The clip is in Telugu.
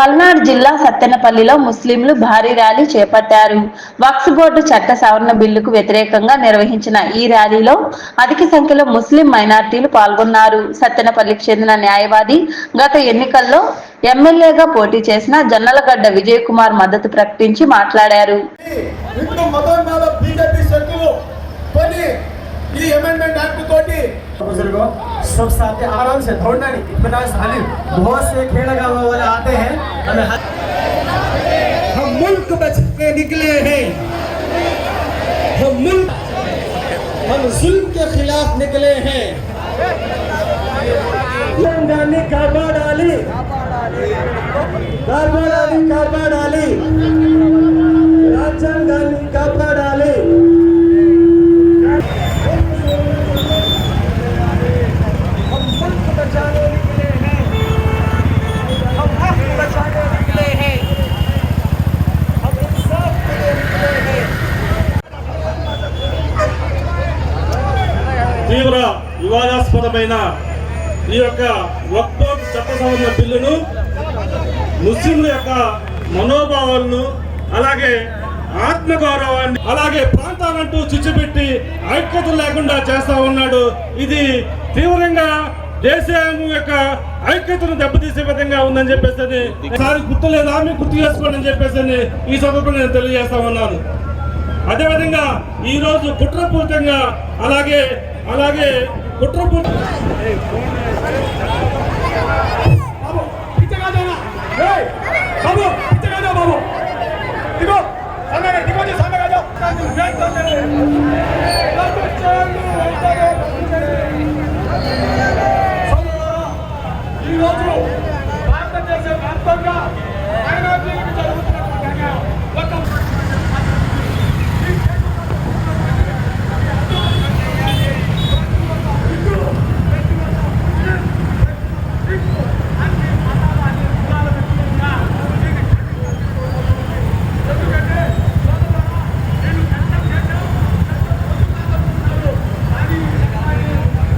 పల్నాడు జిల్లా సత్తెనపల్లిలో ముస్లింలు భారీ ర్యాలీ చేపట్టారు. వక్స్ బోర్డు చట్ట సవరణ బిల్లుకు వ్యతిరేకంగా నిర్వహించిన ఈ ర్యాలీలో అధిక సంఖ్యలో ముస్లిం మైనార్టీలు పాల్గొన్నారు. సత్తెనపల్లికి చెందిన న్యాయవాది గత ఎన్నికల్లో ఎమ్మెల్యేగా పోటీ చేసిన జన్నలగడ్డ విజయ్ కుమార్ మద్దతు ప్రకటించి మాట్లాడారు. बुज़ुर्गों, सब साथ आराम से दौड़ना नहीं, इतना सालिम बहुत से खेल गाँव वाले आते हैं हमें मुल्क बचाने निकले हैं। हम मुल्क हम जुल्म के खिलाफ निकले हैं। गांधी काबा डाली। काबा डाली काबा डाली। राजीव गांधी తీవ్ర వివాదాస్పదమైన ఈ యొక్క వక్ఫ్ చట్ట సవరణ బిల్లును ముస్లింల యొక్క మనోభావాలను అలాగే ఆత్మగౌరవాన్ని అలాగే ప్రాంతాలంటూ చిచ్చుపెట్టి ఐక్యత లేకుండా చేస్తా ఉన్నాడు. ఇది తీవ్రంగా దేశాంగం యొక్క ఐక్యతను దెబ్బతీసే విధంగా ఉందని చెప్పేసి ఒకసారి గుర్తులేదా? ఆమె గుర్తు చేసుకోండి అని చెప్పేసి ఈ సందర్భంగా నేను తెలియజేస్తా ఉన్నాను. అదేవిధంగా ఈరోజు కుట్రపూరితంగా అలాగే అలాగే కుట్రపూర్